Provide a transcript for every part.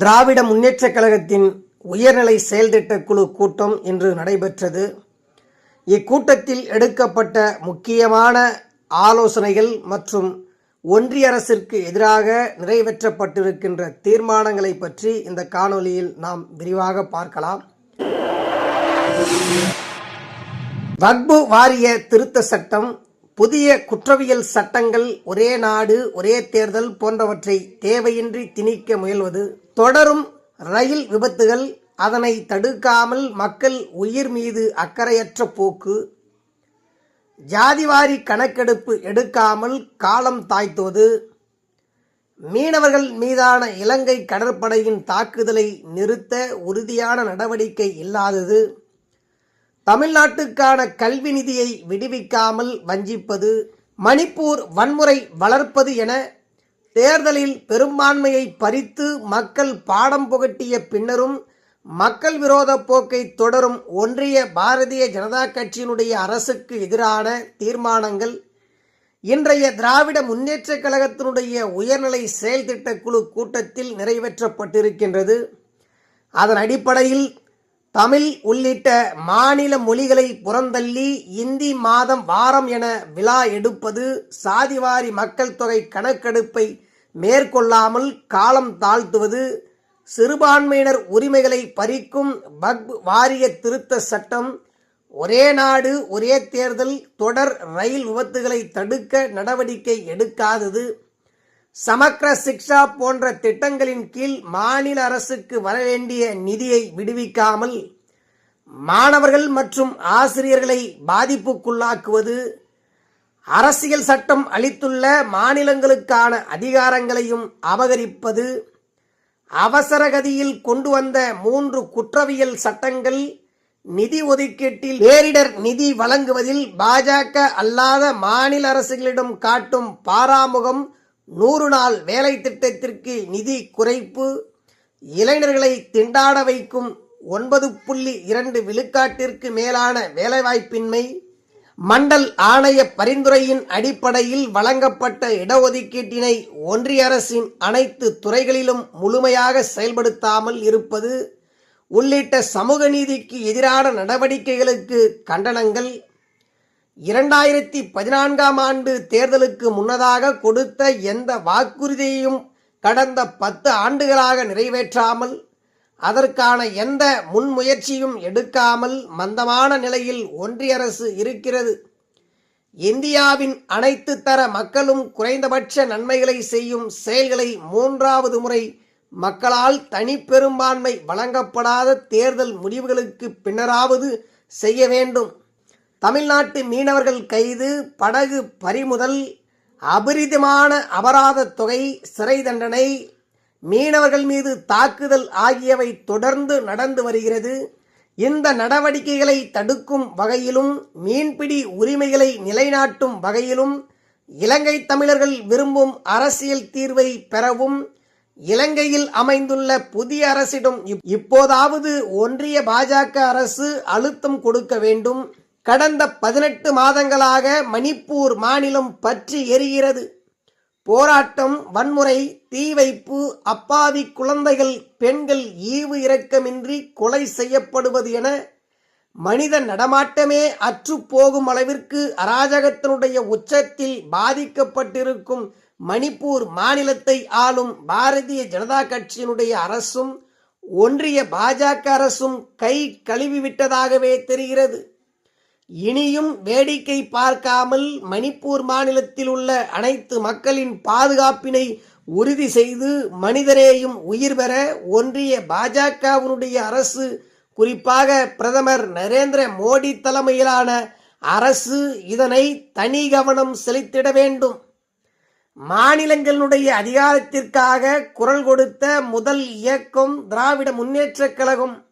திராவிட முன்னேற்றக் கழகத்தின் உயர்நிலை செயல்திட்ட குழு கூட்டம் இன்று நடைபெற்றது. இக்கூட்டத்தில் எடுக்கப்பட்ட முக்கியமான ஆலோசனைகள் மற்றும் ஒன்றிய அரசிற்கு எதிராக நிறைவேற்றப்பட்டிருக்கின்ற தீர்மானங்களை பற்றி இந்த காணொலியில் நாம் விரிவாக பார்க்கலாம். வக்பு வாரிய திருத்த சட்டம் புதிய குற்றவியல் சட்டங்கள் ஒரே நாடு ஒரே தேர்தல் போன்றவற்றை தேவையின்றி திணிக்க முயல்வது தொடரும் ரயில் விபத்துகள் அதனை தடுக்காமல் மக்கள் உயிர் மீது அக்கறையற்ற போக்கு ஜாதிவாரி கணக்கெடுப்பு எடுக்காமல் காலம் தாய்த்துவது மீனவர்கள் மீதான இலங்கை கடற்படையின் தாக்குதலை நிறுத்த உறுதியான நடவடிக்கை இல்லாதது தமிழ்நாட்டுக்கான கல்வி நிதியை விடுவிக்காமல் வஞ்சிப்பது மணிப்பூர் வன்முறை வளர்ப்பது என தேர்தலில் பெரும்பான்மையை பறித்து மக்கள் பாடம் புகட்டிய பின்னரும் மக்கள் விரோத போக்கை தொடரும் ஒன்றிய பாரதிய ஜனதா கட்சியினுடைய அரசுக்கு எதிரான தீர்மானங்கள் இன்றைய திராவிட முன்னேற்ற கழகத்தினுடைய உயர்நிலை செயல்திட்ட குழு கூட்டத்தில் நிறைவேற்றப்பட்டிருக்கின்றது. அதன் அடிப்படையில் தமிழ் உள்ளிட்ட மாநில மொழிகளை புறந்தள்ளி இந்தி மாதம் வாரம் என விழா எடுப்பது சாதிவாரி மக்கள் தொகை கணக்கெடுப்பை மேற்கொள்ளாமல் காலம் தாழ்த்துவது சிறுபான்மையினர் உரிமைகளை பறிக்கும் பக் வாரிய திருத்த சட்டம் ஒரே நாடு ஒரே தேர்தல் தொடர் ரயில் விபத்துகளை தடுக்க நடவடிக்கை எடுக்காதது சமக்ர சிக்ஷா போன்ற திட்டங்களின் கீழ் மாநில அரசுக்கு வரவேண்டிய நிதியை விடுவிக்காமல் மாணவர்கள் மற்றும் ஆசிரியர்களை பாதிப்புக்குள்ளாக்குவது அரசியல் சட்டம் அளித்துள்ள மாநிலங்களுக்கான அதிகாரங்களையும் அபகரிப்பது அவசரகதியில் கொண்டு வந்த மூன்று குற்றவியல் சட்டங்கள் நிதி ஒதுக்கீட்டில் பேரிடர் நிதி வழங்குவதில் பாஜக அல்லாத மாநில அரசுகளிடம் காட்டும் பாராமுகம் நூறு நாள் வேலை திட்டத்திற்கு நிதி குறைப்பு இளைஞர்களை திண்டாட வைக்கும் ஒன்பது புள்ளி இரண்டு விழுக்காட்டிற்கு மேலான வேலைவாய்ப்பின்மை மண்டல் ஆணைய பரிந்துரையின் அடிப்படையில் வழங்கப்பட்ட இடஒதுக்கீட்டினை ஒன்றிய அரசின் அனைத்து துறைகளிலும் முழுமையாக செயல்படுத்தாமல் இருப்பது உள்ளிட்ட சமூக நீதிக்கு எதிரான நடவடிக்கைகளுக்கு கண்டனங்கள் இரண்டாயிரத்தி பதினான்காம் ஆண்டு தேர்தலுக்கு முன்னதாக கொடுத்த எந்த வாக்குறுதியையும் கடந்த பத்து ஆண்டுகளாக நிறைவேற்றாமல் அதற்கான எந்த முன்முயற்சியும் எடுக்காமல் மந்தமான நிலையில் ஒன்றிய அரசு இருக்கிறது. இந்தியாவின் அனைத்து தர மக்களும் குறைந்தபட்ச நன்மைகளை செய்யும் செயல்களை மூன்றாவது முறை மக்களால் தனிப்பெரும்பான்மை வழங்கப்படாத தேர்தல் முடிவுகளுக்கு பின்னராவது செய்ய வேண்டும். தமிழ்நாட்டு மீனவர்கள் கைது படகு பறிமுதல் அபரிதமான அபராத தொகை சிறை தண்டனை மீனவர்கள் மீது தாக்குதல் ஆகியவை தொடர்ந்து நடந்து வருகிறது. இந்த நடவடிக்கைகளை தடுக்கும் வகையிலும் மீன்பிடி உரிமைகளை நிலைநாட்டும் வகையிலும் இலங்கை தமிழர்கள் விரும்பும் அரசியல் தீர்வை பெறவும் இலங்கையில் அமைந்துள்ள புதிய அரசிடம் இப்போதாவது ஒன்றிய பாஜக அரசு அழுத்தம் கொடுக்க வேண்டும். கடந்த பதினெட்டு மாதங்களாக மணிப்பூர் மாநிலம் பற்றி எரிகிறது. போராட்டம் வன்முறை தீ வைப்பு அப்பாவி குழந்தைகள் பெண்கள் ஈவு இரக்கமின்றி கொலை செய்யப்படுவது என மனித நடமாட்டமே அற்றுப்போகும் அளவிற்கு அராஜகத்தினுடைய உச்சத்தில் பாதிக்கப்பட்டிருக்கும் மணிப்பூர் மாநிலத்தை ஆளும் பாரதிய ஜனதா கட்சியினுடைய அரசும் ஒன்றிய பாஜக அரசும் கை கழுவிவிட்டதாகவே தெரிகிறது. இனியும் வேடிக்கை பார்க்காமல் மணிப்பூர் மாநிலத்தில் உள்ள அனைத்து மக்களின் பாதுகாப்பினை உறுதி செய்து மனிதரேயும் உயிர் பெற ஒன்றிய பாஜகவினுடைய அரசு குறிப்பாக பிரதமர் நரேந்திர மோடி தலைமையிலான அரசு இதனை தனி கவனம் செலுத்திட வேண்டும். மாநிலங்களுடைய அதிகாரத்திற்காக குரல் கொடுத்த முதல் இயக்கம் திராவிட முன்னேற்றக் கழகம்.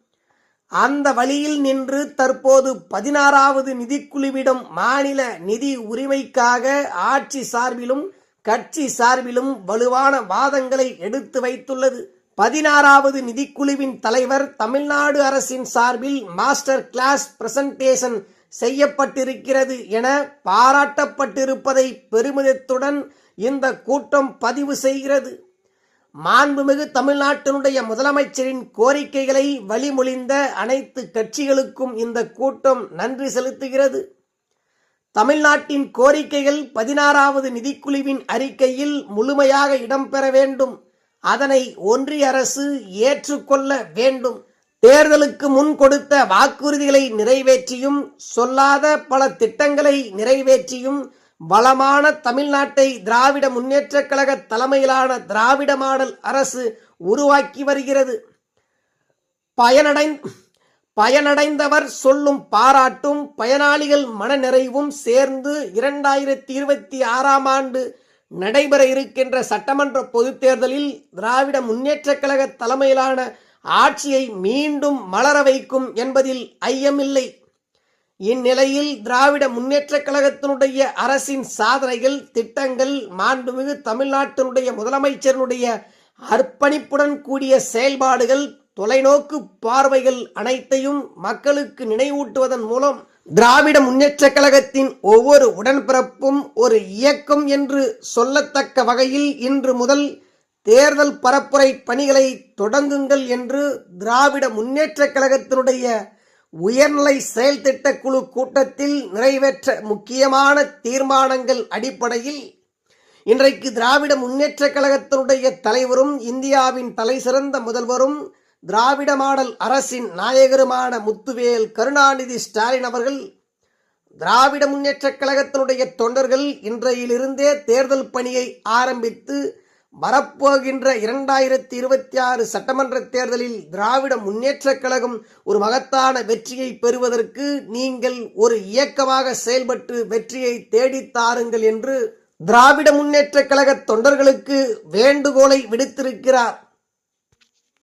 அந்த வழியில் நின்று தற்போது பதினாறாவது நிதிக்குழுவிடம் மாநில நிதி உரிமைக்காக ஆட்சி சார்பிலும் கட்சி சார்பிலும் வலுவான வாதங்களை எடுத்து வைத்துள்ளது. பதினாறாவது நிதிக்குழுவின் தலைவர் தமிழ்நாடு அரசின் சார்பில் மாஸ்டர் கிளாஸ் பிரசன்டேஷன் செய்யப்பட்டிருக்கிறது என பாராட்டப்பட்டிருப்பதை பெருமிதத்துடன் இந்த கூட்டம் பதிவு செய்கிறது. மாண்புமிகு தமிழ்நாட்டினுடைய முதலமைச்சரின் கோரிக்கைகளை வழிமொழிந்த அனைத்து கட்சிகளுக்கும் இந்த கூட்டம் நன்றி செலுத்துகிறது. தமிழ்நாட்டின் கோரிக்கைகள் பதினாறாவது நிதிக்குழுவின் அறிக்கையில் முழுமையாக இடம்பெற வேண்டும். அதனை ஒன்றிய அரசு ஏற்றுக்கொள்ள வேண்டும். தேர்தலுக்கு முன் கொடுத்த வாக்குறுதிகளை நிறைவேற்றியும் சொல்லாத பல திட்டங்களை நிறைவேற்றியும் வளமான தமிழ்நாட்டை திராவிட முன்னேற்றக் கழக தலைமையிலான திராவிட மாடல் அரசு உருவாக்கி வருகிறது. பயனடை பயனடைந்தவர் சொல்லும் பாராட்டும் பயனாளிகள் மனநிறைவும் சேர்ந்து இரண்டாயிரத்தி இருபத்தி ஆறாம் ஆண்டு நடைபெற இருக்கின்ற சட்டமன்ற பொதுத் தேர்தலில் திராவிட முன்னேற்றக் கழக தலைமையிலான ஆட்சியை மீண்டும் மலர வைக்கும் என்பதில் ஐயமில்லை. இந்நிலையில் திராவிட முன்னேற்றக் கழகத்தினுடைய அரசின் சாதனைகள் திட்டங்கள் மாண்புமிகு தமிழ்நாட்டினுடைய முதலமைச்சருடைய அர்ப்பணிப்புடன் கூடிய செயல்பாடுகள் தொலைநோக்கு பார்வைகள் அனைத்தையும் மக்களுக்கு நினைவூட்டுவதன் மூலம் திராவிட முன்னேற்றக் கழகத்தின் ஒவ்வொரு உடன்பிறப்பும் ஒரு இயக்கம் என்று சொல்லத்தக்க வகையில் இன்று முதல் தேர்தல் பரப்புரை பணிகளை தொடங்குங்கள் என்று திராவிட முன்னேற்றக் கழகத்தினுடைய உயர்நிலை செயல் குழு கூட்டத்தில் நிறைவேற்ற முக்கியமான தீர்மானங்கள் அடிப்படையில் இன்றைக்கு திராவிட முன்னேற்றக் கழகத்தினுடைய தலைவரும் இந்தியாவின் தலைசிறந்த முதல்வரும் திராவிட மாடல் அரசின் நாயகருமான முத்துவேல் கருணாநிதி ஸ்டாலின் அவர்கள் திராவிட முன்னேற்ற கழகத்தினுடைய தொண்டர்கள் இன்றையிலிருந்தே தேர்தல் பணியை ஆரம்பித்து வரப்போகின்ற இரண்டாயிரத்தி இருபத்தி ஆறு சட்டமன்ற தேர்தலில் திராவிட முன்னேற்றக் கழகம் ஒரு மகத்தான வெற்றியை பெறுவதற்கு நீங்கள் ஒரு இயக்கமாக செயல்பட்டு வெற்றியை தேடித்தாருங்கள் என்று திராவிட முன்னேற்றக் கழக தொண்டர்களுக்கு வேண்டுகோளை விடுத்திருக்கிறார்.